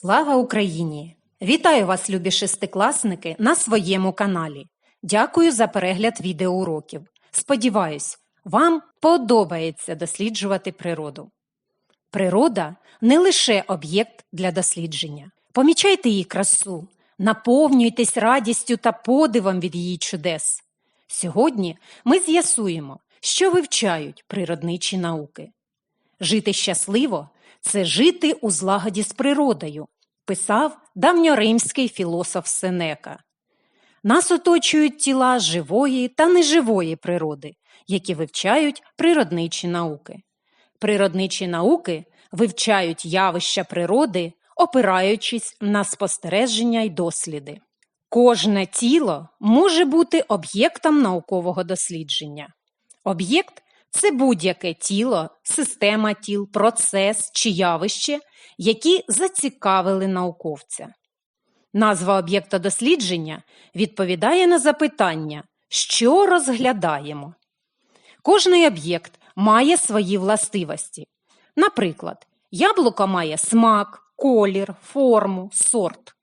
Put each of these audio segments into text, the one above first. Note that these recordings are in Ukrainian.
Слава Україні! Вітаю вас, любі шестикласники, на своєму каналі. Дякую за перегляд відеоуроків. Сподіваюсь, вам подобається досліджувати природу. Природа не лише об'єкт для дослідження. Помічайте її красу, наповнюйтесь радістю та подивом від її чудес. Сьогодні ми з'ясуємо, що вивчають природничі науки. Жити щасливо це жити у злагоді з природою, писав давньоримський філософ Сенека. Нас оточують тіла живої та неживої природи, які вивчають природничі науки. Природничі науки вивчають явища природи, опираючись на спостереження й досліди. Кожне тіло може бути об'єктом наукового дослідження. Об'єкт це будь-яке тіло, система тіл, процес чи явище, які зацікавили науковця. Назва об'єкта дослідження відповідає на запитання, що розглядаємо. Кожний об'єкт має свої властивості. Наприклад, яблуко має смак, колір, форму, сорт.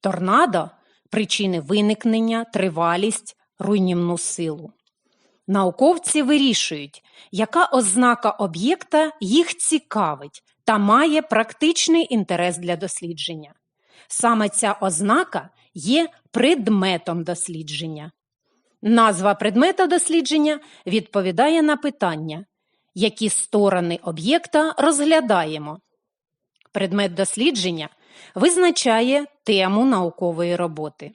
Торнадо причини виникнення, тривалість, руйнівну силу. Науковці вирішують, яка ознака об'єкта їх цікавить та має практичний інтерес для дослідження. Саме ця ознака є предметом дослідження. Назва предмета дослідження відповідає на питання, які сторони об'єкта розглядаємо. Предмет дослідження визначає тему наукової роботи.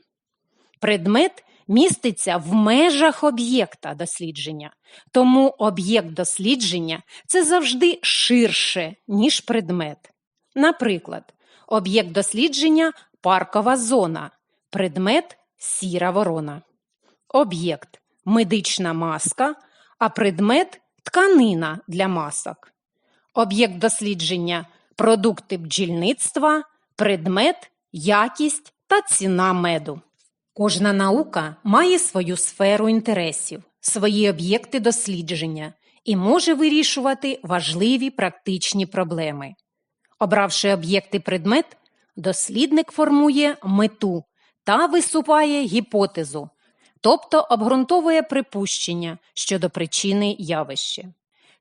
Предмет міститься в межах об'єкта дослідження, тому об'єкт дослідження це завжди ширше, ніж предмет. Наприклад, об'єкт дослідження паркова зона, предмет сіра ворона, об'єкт медична маска, а предмет тканина для масок, об'єкт дослідження продукти бджільництва, предмет якість та ціна меду. Кожна наука має свою сферу інтересів, свої об'єкти дослідження і може вирішувати важливі практичні проблеми. Обравши об'єкти предмет, дослідник формує мету та висуває гіпотезу, тобто обґрунтовує припущення щодо причини явища.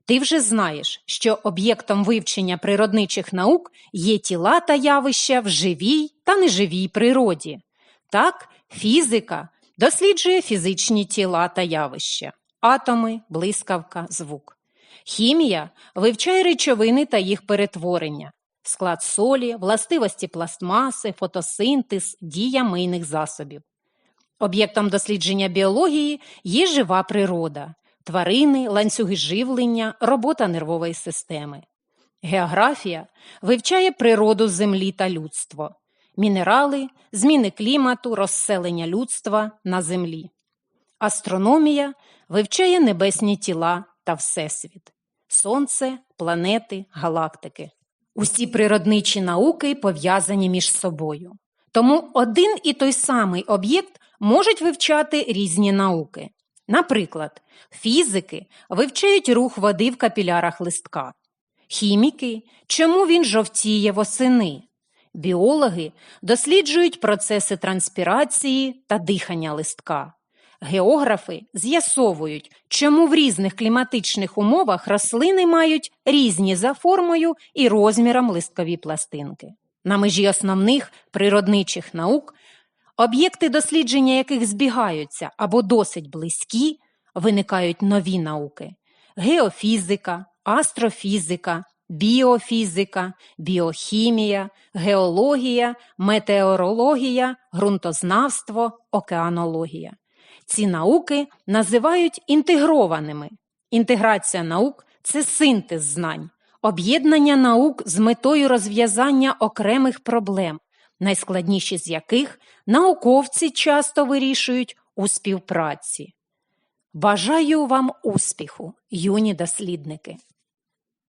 Ти вже знаєш, що об'єктом вивчення природничих наук є тіла та явища в живій та неживій природі. Так, фізика досліджує фізичні тіла та явища, атоми, блискавка, звук. Хімія вивчає речовини та їх перетворення, склад солі, властивості пластмаси, фотосинтез, дія мийних засобів. Об'єктом дослідження біології є жива природа, тварини, ланцюги живлення, робота нервової системи. Географія вивчає природу землі та людство мінерали, зміни клімату, розселення людства на землі. Астрономія вивчає небесні тіла та Всесвіт, Сонце, планети, галактики. Усі природничі науки пов'язані між собою. Тому один і той самий об'єкт можуть вивчати різні науки. Наприклад, фізики вивчають рух води в капілярах листка, хіміки, чому він жовтіє восени, Біологи досліджують процеси транспірації та дихання листка. Географи з'ясовують, чому в різних кліматичних умовах рослини мають різні за формою і розміром листкові пластинки. На межі основних природничих наук, об'єкти дослідження яких збігаються або досить близькі, виникають нові науки геофізика, астрофізика, біофізика, біохімія, геологія, метеорологія, ґрунтознавство, океанологія. Ці науки називають інтегрованими. Інтеграція наук це синтез знань, об'єднання наук з метою розв'язання окремих проблем, найскладніші з яких науковці часто вирішують у співпраці. Бажаю вам успіху, юні дослідники!